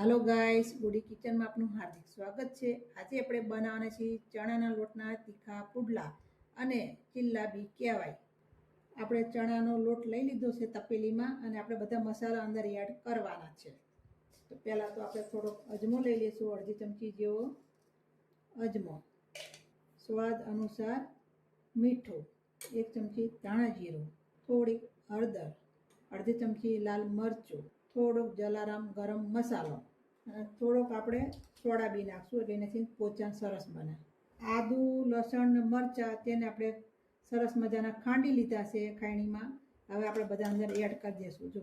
હાલો guys ગુડી કિચનમાં આપનું હાર્દિક સ્વાગત છે. આજે આપણે બનાવવાના છીએ ચણાના લોટના તીખા પુડલા અને ચિલ્લા બી કહેવાય. આપણે ચણાનો લોટ લઈ લીધો છે તપેલીમાં અને આપણે બધા મસાલા અંદર એડ કરવાના છે. તો પહેલાં તો આપણે થોડોક અજમો લઈ લઈશું, અડધી ચમચી જેવો અજમો. સ્વાદ અનુસાર મીઠું, એક ચમચી ધાણા જીરું, થોડીક હળદર, અડધી ચમચી લાલ મરચું, થોડોક જલારામ ગરમ મસાલો. થોડોક આપણે સોડા બી નાખશું એટલે એનાથી પોચાણ સરસ બને. આદુ, લસણ, મરચાં તેને આપણે સરસ મજાના ખાંડી લીધા છે ખાયણીમાં. હવે આપણે બધા અંદર એડ કરી દઈશું જો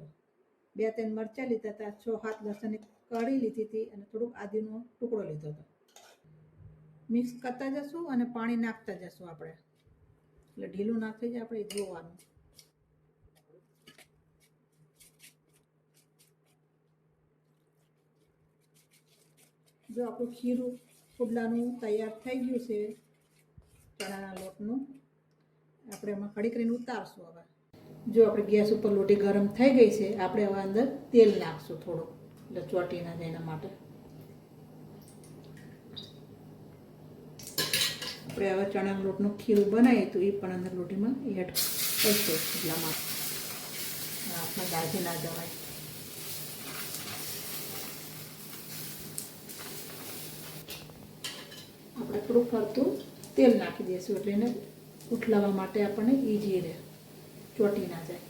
બે ત્રણ મરચાં લીધા હતા, છ હાથ લસણની કળી લીધી હતી અને થોડુંક આદુનો ટુકડો લીધો હતો. મિક્સ કરતા જશું અને પાણી નાખતા જશું આપણે. એટલે ઢીલું ના થઈ જાય, આપણે જોવાનું. જો આપણું ખીરું પુડલાનું તૈયાર થઈ ગયું છે ચણાના લોટનું, આપણે એમાં કડી કરીને ઉતારશું હવે. જો આપણે ગેસ ઉપર લોટી ગરમ થઈ ગઈ છે, આપણે હવે અંદર તેલ નાખશું થોડું એટલે ચોટી ના જાય એના માટે. આપણે હવે ચણાના લોટનું ખીરું બનાવીએ તો એ પણ અંદર લોટીમાં એડ કરશું એટલા માટે. હાથમાં દાજી ના જવાય. આપણે થોડું ફરતું તેલ નાખી દઈશું એટલે એને ઉઠલાવવા માટે આપણને ઈજી રહે. ચોટી ના જાય.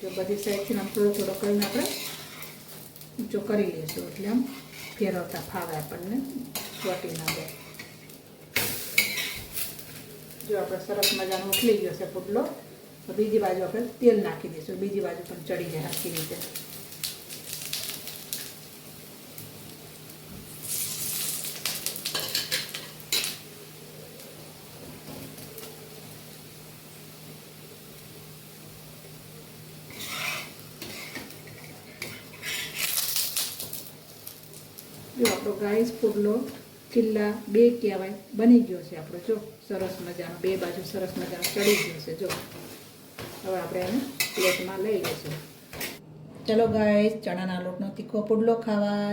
જો બધી સાઈડથી આમ થોડો થોડો કરીને આપણે ઊંચો કરી લઈશું એટલે આમ ફેરવતા ફાવે આપણને, ચોટી ના જાય. જો આપણે સરસ મજાનો ઉઠલી ગયો છે પુડલો. બીજી બાજુ આપણે તેલ નાખી દઈશું. બીજી બાજુ પણ ચડી જાય આખી રીતે. જો આપણો ગાઈસ પુડલો કિલ્લા બે કહેવાય, બની ગયો છે આપણો. જો સરસ મજાનો, બે બાજુ સરસ મજાનો ચડી ગયો છે. જો હવે આપણે એને પ્લેટમાં લઈ લઈશું. ચલો ગાય ચણાના લોટનો તીખો પુડલો ખાવા.